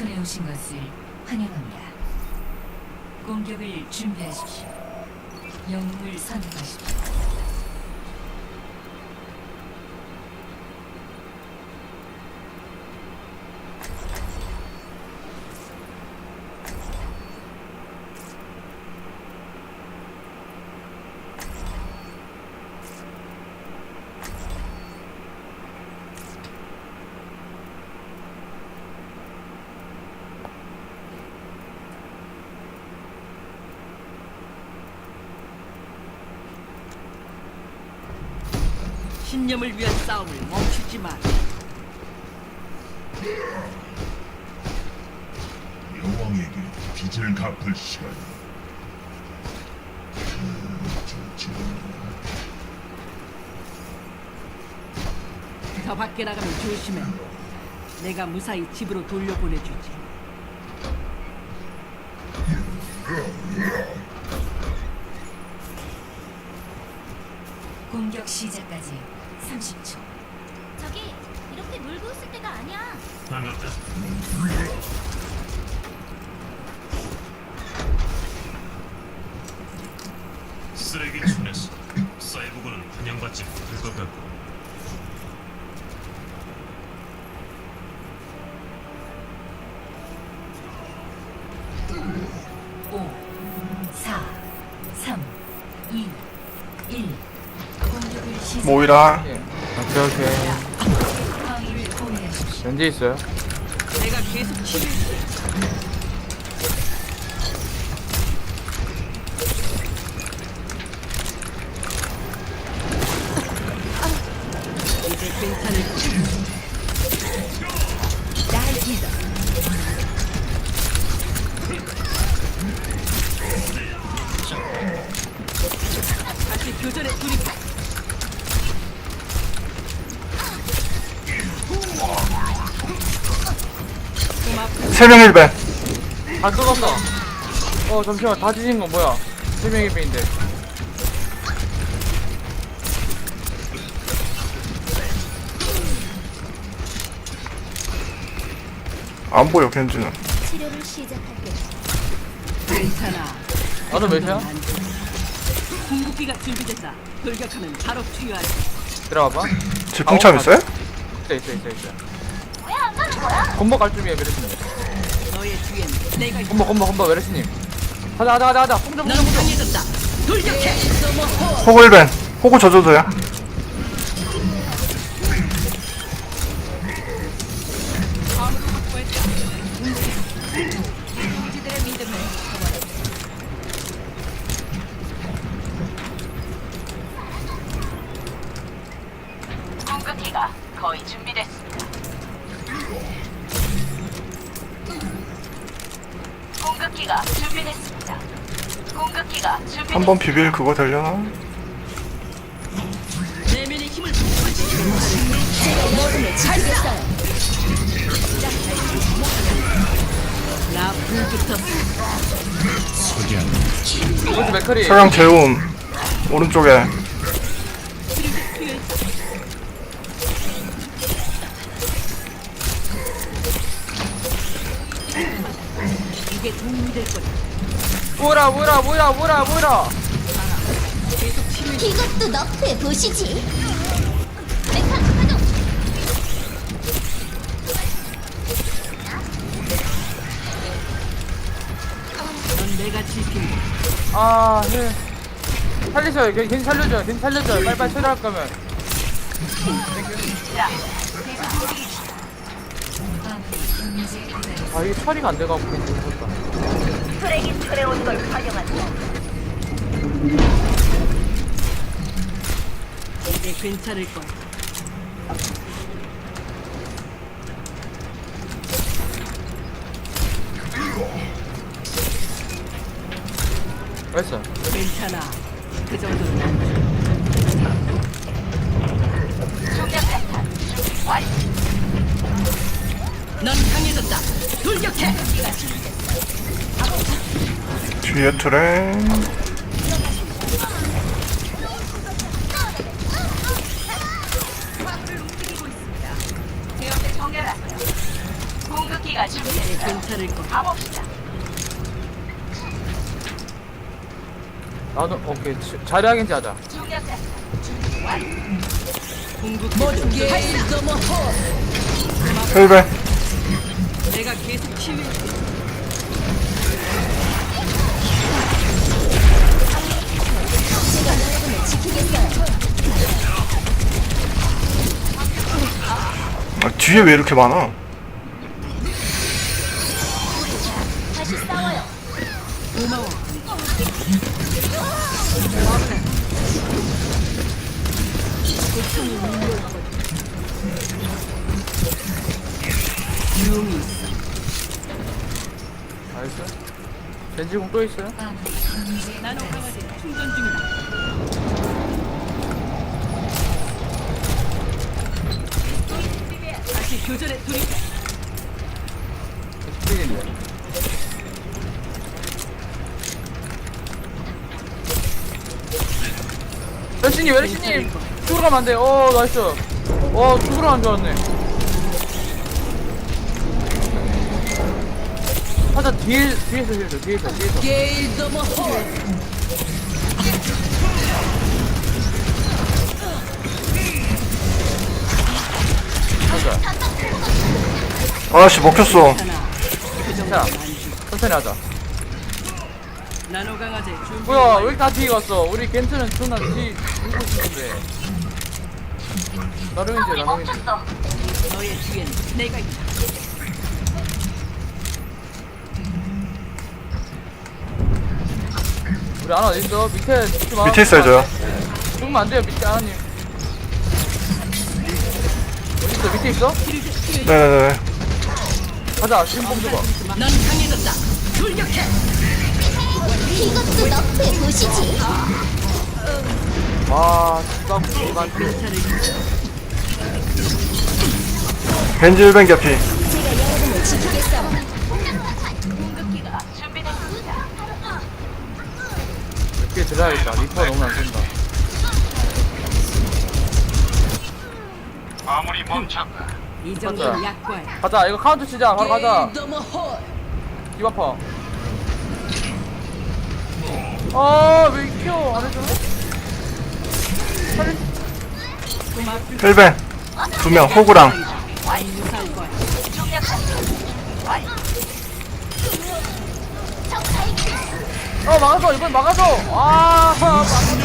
지구촌에 오신 것을 환영합니다. 공격을 준비하십시오. 영웅을 선택하십시오. 신념을 위한 싸움을 멈추지 마. 여왕에게 빚을 갚을 좋지 않나. 더 밖에 나가면 조심해. 내가 무사히 집으로 돌려보내주지. 공격 시작까지 30초. 저기 이렇게 놀고 있을 때가 아니야. 쓰레기 촌에서 사이보그는 환영받지 못할 것 같고 5, 4, 3, 2, 1. 공격을 시작. 모이라 오케이. 연재 있어요? 괜찮을 세명 1배 다 썩었어 어 잠시만 다 뒤진 건 뭐야 세명의 배인데 안 보여 겐지는 치료를 시작할게. 괜찮아. 나도 몇이야? 안 돼. 궁극기가 준비됐다. 돌격하면 바로 투여하지. 들어가봐 질풍참 있어요? 있어 있어 있어 있어 콤보 갈 준비해 메르스님 너의 뒤엔 내가. 콤보 콤보 콤보 메르스님. 가자 가자 가자 가자. 뽕좀 넌 강해졌다. 돌격해. 호구 1벤. 호구 져줘도요. 공격기가 거의 준비됐습 공격기가 준비됐습니다. 공격기가 준비됐습니다. 한번 비빌 그거 되려나? 내면의 힘을. 나 맥커리 서양 재움 오른쪽에 뭐라 뭐라 뭐라 뭐라 뭐라. 이것도 너프해 보시지. 메카 가동. 아 네. 살리셔요 걔, 걔 살려줘요 걔 살려줘요 빨리빨리 처리할 거면 아 이게 처리가 안 돼가지고 괜히 온 걸 환영한다. 이제 괜찮을 거야. 괜찮아. 그 정도는 안 돼. 충격 준비 완료. 넌 강해졌다. 돌격해. 뒤에 트레. 괜찮을. 가봅시다. 나도 오케이 자리하긴지 하자. 힐벤 내가 계속 치유. 뒤에 왜 이렇게 많아. 나이스 겐지공 또 있어요? 나노 강아지 충전 중이다. 다시 교전에 돌입. 멜시님 멜시님. 죽으러 가면 안 돼. 어 나이스. 어 죽으러 줄 알았네. 하자 뒤에 뒤에서 뒤에서 뒤에서. 뒤에서. 아씨 먹혔어. 자 천천히 하자. 뭐야 왜 이렇게 다 뒤에 갔어? 우리 겐트는 존나 뒤 울고 싶은데. 나름 이제 우리 나름 이제. 우리 하나 어디 있어? 밑에 죽지 마. 밑에 있어야죠 죽으면 안 돼요 밑에 하나님 있어 밑에 있어? 네네네 가자 지금 뽕 줘봐 넌 강해졌다. 돌격해. 이것도 너프에 보시지. 와 진짜 무관 괜찮을 겐지 힐벤 개피 제가 여러분을 지키겠어. 공격기가 준비됐습니다. 몇개 들어야겠다 리퍼 너무 안 된다 이 정도는 약과야. 가자 이거 카운트 치자 바로 가자 모호. 디바퍼 아왜 키워 안 해줘? 힐벤 두 명 호구랑. 중력자 어 막았어 이번 막았어 아 막았어.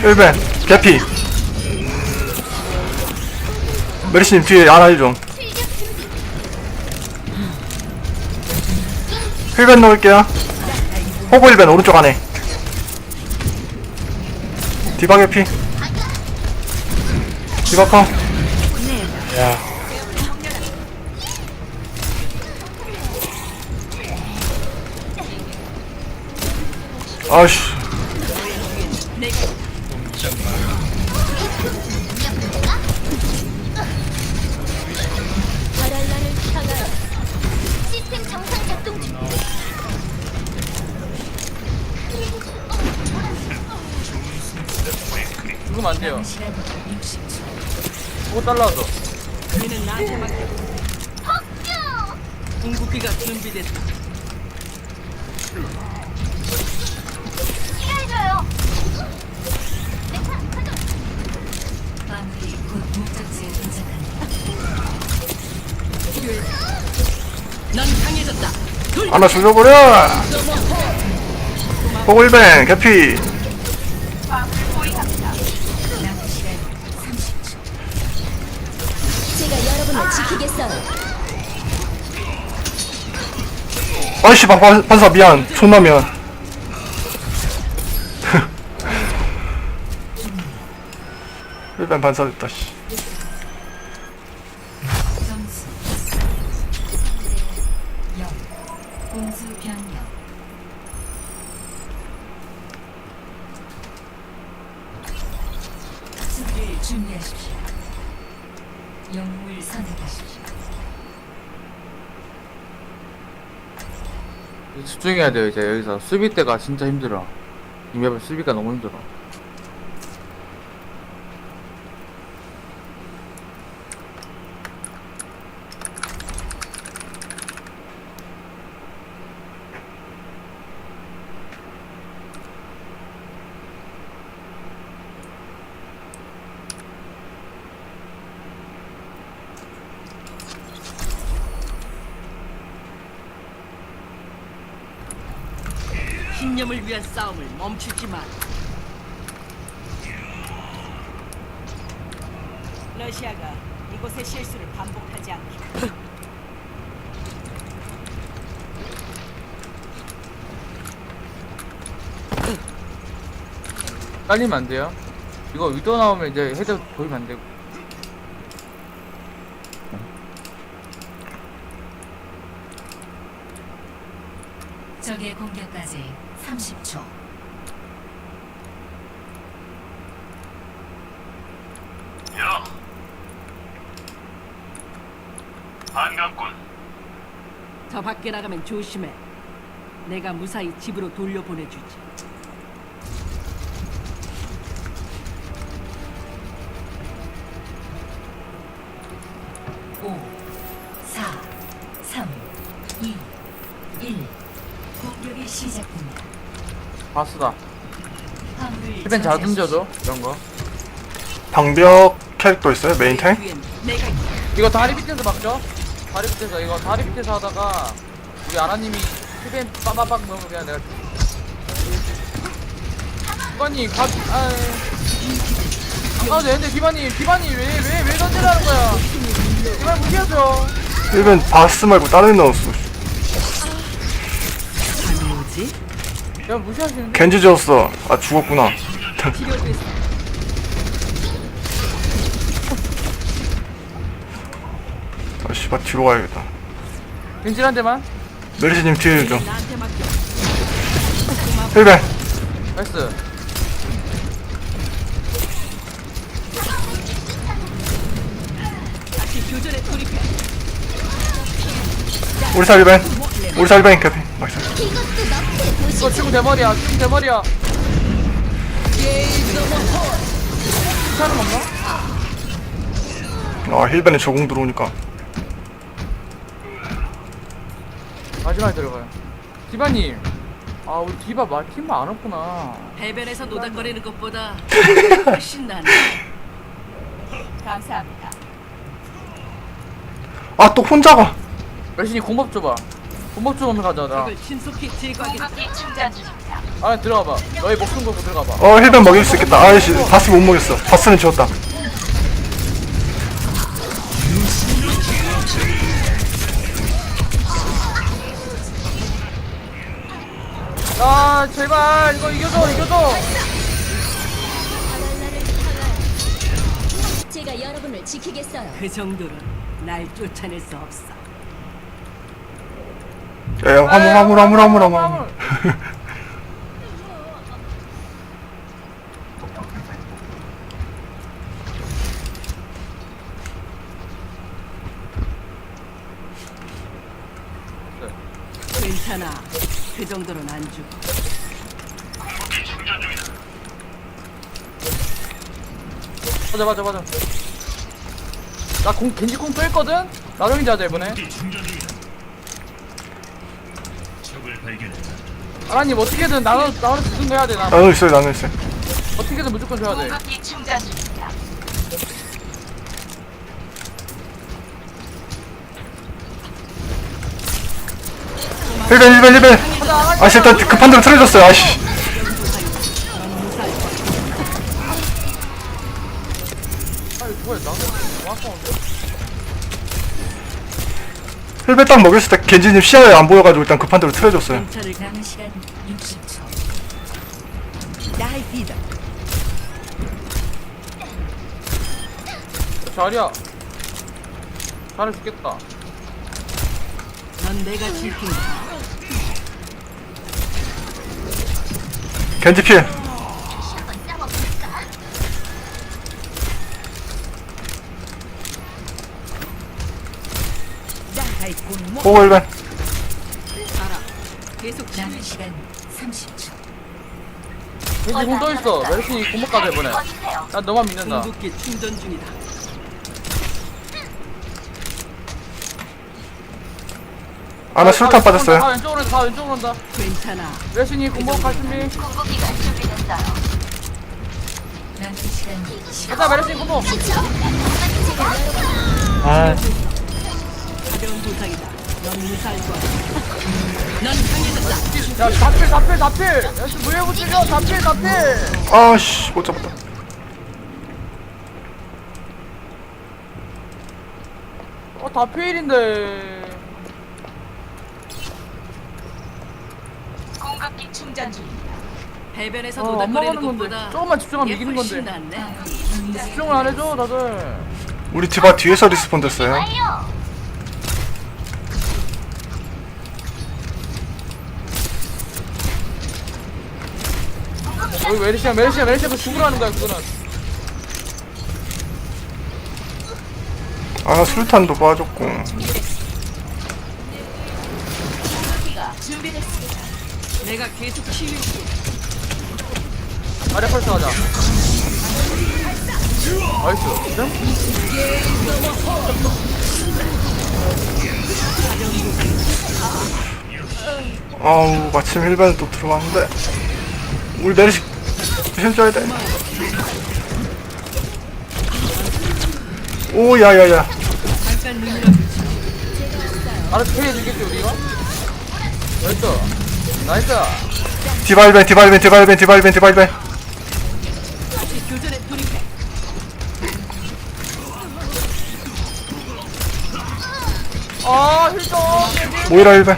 힐벤 개피 메리스님 뒤에 안아 좀 힐벤 넣을게요. 호구 힐벤 오른쪽 안에. 디바 개피. 디바 커 야. 아씨 죽으면 안 돼요 시간 60초 그거 달라서 얘는 나한테 맡겨. 궁극기가 준비됐다. 해줘요. 마무리 곧 목적지에 도착한다 넌 강해졌다. 돌. 하나 죽여버려 힐벤 개피 여러분을 지키겠어요. 아이씨 반- 반- 반사 미안. 존나 미안. 힐벤 반사 됐다 씨 집중해야 돼요 이제. 여기서 수비 때가 진짜 힘들어. 이 맵은 수비가 너무 힘들어 싸움을 멈추지 마. 러시아가 이곳의 실수를 반복하지 않게. 깔리면 안 돼요. 이거 위도 나오면 이제 헤드 보이면 안 되고. 적의 공격까지 30초. 야. 반갑군. 저 밖에 나가면 조심해. 내가 무사히 집으로 돌려보내주지. 오, 사, 삼, 이, 일. 공격이 시작됩니다. 바스다. 화물을 힐벤 잘. 던져줘. 이런 거. 방벽 캐릭터 있어요? 메인 탱? 뒤엔 내가. 이거 다리 밑에서 막죠? 다리 밑에서 이거 다리 밑에서 하다가 우리 아라님이 힐벤 빠바박 넣으면 그냥 내가 디바님 가.. 아.. 안 가도 되는데 디바님 디바님 왜 왜 왜 던지라는 거야? 디바님 무시하죠? 1벤 바스 말고 다른 애 오지? 야 무시하시는데? 겐지 지었어. 아 죽었구나 아 씨발 뒤로 가야겠다. 겐질 한 대만. 메르시님 뒤에 좀. 맡겨. 1벤 나이스. 우리 사 1벤 우리 사 1벤 캐피. 나이스. 이거 지금 대머리야 지금 대머리야. 괜찮은 건가? 아 힐벤에 적응 들어오니까 마지막에 들어가요. 디바님. 아 우리 디바 말 팀만 안 없구나. 해변에서 노닥거리는 것보다 훨씬 낫네. 감사합니다. 아 또 혼자 가. 열심히 공법 줘봐. 공법 좀 신속히 제거하겠다. 충전 중입니다. 안에 들어가봐. 너의 목숨 걸고 들어가봐. 어 힐벤 먹일 수 있겠다. 아이씨 바스 못 먹였어. 바스는 지웠다 아 제발 이거 이겨줘 이겨줘 제가 여러분을 지키겠어요. 그 정도는 날 쫓아낼 수 없어. 야 화물 화물 화물 화물 화물 괜찮아. 그 정도는 안 죽어. 맞아 맞아 맞아 나 공 겐지 공 뺐거든? 나중에 자자 이번에 충전 중이다. 적을 발견했다. 아라님 어떻게든 나는 나는 무슨 거 해야 돼나 나눠 있어요 나눠 있어요 어떻게든 무조건 줘야 돼 공급기 충전 중 입니다. 힐벤 힐벤 힐벤 아씨 일단 급한 대로 틀어줬어요 아씨 힐벤 딱 먹였을 때 겐지님 시야에 안 보여가지고 일단 급한 대로 틀어줬어요 경찰을 가. 남은 시간 60초. 나이다. 자리야 잘해 죽겠다 넌 내가 지킨다. 겐지 필 호구 힐벤 알아. 계속 치료. 시간 30초. 겐지 공 떠 있어 메르신이 공법 가자 이번에 꺼주세요. 난 너만 믿는다 궁극기 충전 중이다. 아나 술탄 빠졌어요 다 왼쪽으로 온다 다 왼쪽으로 온다 괜찮아. 메르신이 공법 갈 준비 공급기가 준비됐어요. 남은 시간 10초. 가자 메르신 공법 아 가벼운 부상이다. 넌 무사할 거야. 넌 강해졌다. 야 다필 다필 다필 야 지금 무예고 찔려 다필 다필 아 씨 못 잡았다 어 다필인데 공급기 충전 중입니다. 해변에서 어, 안 막아놓은 건데. 것보다 조금만 집중하면 얘 이기는 훨씬 건데. 낫네. 집중을 안 해줘 다들 우리 디바 뒤에서 리스폰 됐어요 완료. 여기 메르시아 메르시아 메르시아도 죽으라는 거야 그거는 아 술탄도 빠졌고 내가 계속 치유해줄게. 아래 펄스 하자 나이스 아우 마침 힐벤 또 들어왔는데 우리 메르시 힐 줘야 돼. 오 야야야 잠깐 눈이라도 알아서 페이 해주겠지 우리가? 나이스 나이스 디바 힐벤 다시 교전에 돌입해. 아 힐좀 모이라 힐벤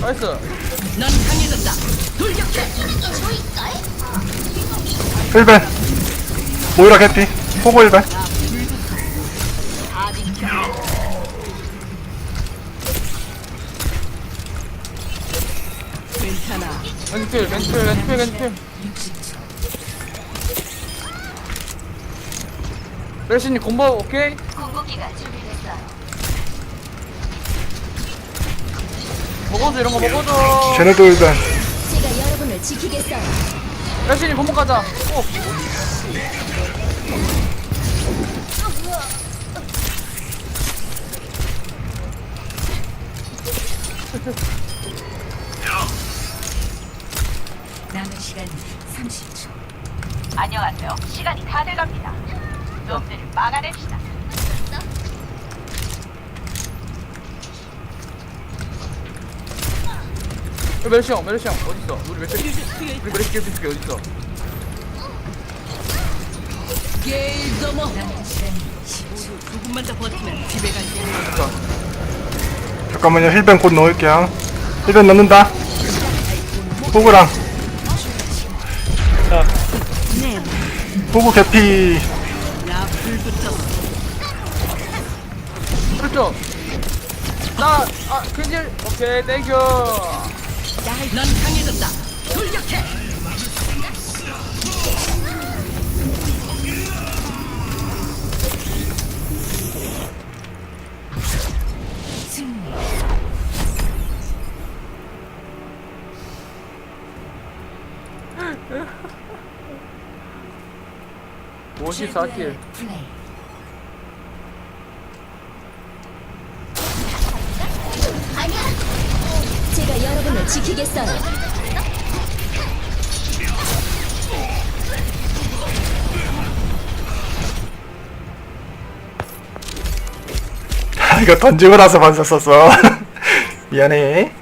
나이스 넌 강해졌다. 돌격해. 힐벤 모이라 개피 호구 힐벤 왼필 왼필 왼필 왼필 60초. 메르시님 공부 오케이? 공급기가 준비됐어요. 먹어줘 이런 거 먹어줘 쟤네도 힐벤 제가 여러분을 지키겠어요. 메르시님 공부 가자 오 남은 시간 30초. 안녕하세요. 시간이 다 돼갑니다. 놈들을 막아냅시다. 야, 메르시 형 메르시 형 어딨어 우리 메르시 우리 메르시 계속 어딨어 게임 넘어. 남은 시간 10초. 조금만 더 버티면 집에 갈자 잠깐만요 힐벤 곧 넣을게요 힐벤 넣는다 호구랑 호구 개피 야불 붙었어. 그렇죠 나 아 근질 오케이 땡큐 넌 강해졌다. 24킬. 제가 여러분을 지키겠어요. 이거 던지고 나서 반사 썼어. 미안해.